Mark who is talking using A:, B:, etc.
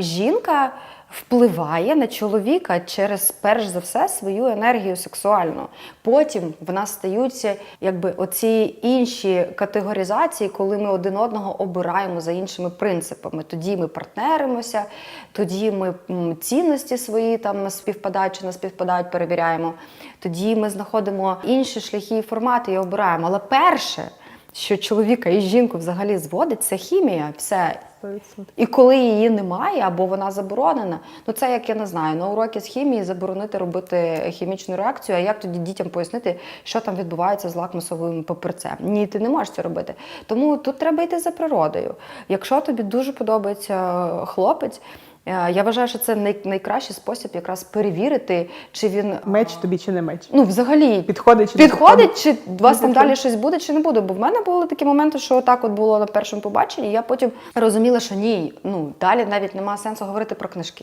A: Жінка впливає на чоловіка через перш за все свою енергію сексуальну. Потім в нас стаються якби оці інші категоризації, коли ми один одного обираємо за іншими принципами. Тоді ми партнеримося, тоді ми цінності свої там співпадають чи не співпадають, перевіряємо. Тоді ми знаходимо інші шляхи і формати і обираємо. Але перше, що чоловіка і жінку взагалі зводить, це хімія. Все. І коли її немає або вона заборонена, ну це як я не знаю, на уроки з хімії заборонити робити хімічну реакцію. А як тоді дітям пояснити, що там відбувається з лакмусовим папірцем? Ні, ти не можеш це робити. Тому тут треба йти за природою. Якщо тобі дуже подобається хлопець. Е, Я вважаю, що це най- найкращий спосіб якраз перевірити, чи він
B: Меч тобі чи не меч?
A: ну взагалі
B: Підходить чи не
A: підходить, чи у вас там далі щось буде, чи не буде. Бо в мене були такі моменти, що так от було на першому побаченні. Я потім розуміла, що ні, ну далі навіть немає сенсу говорити про книжки.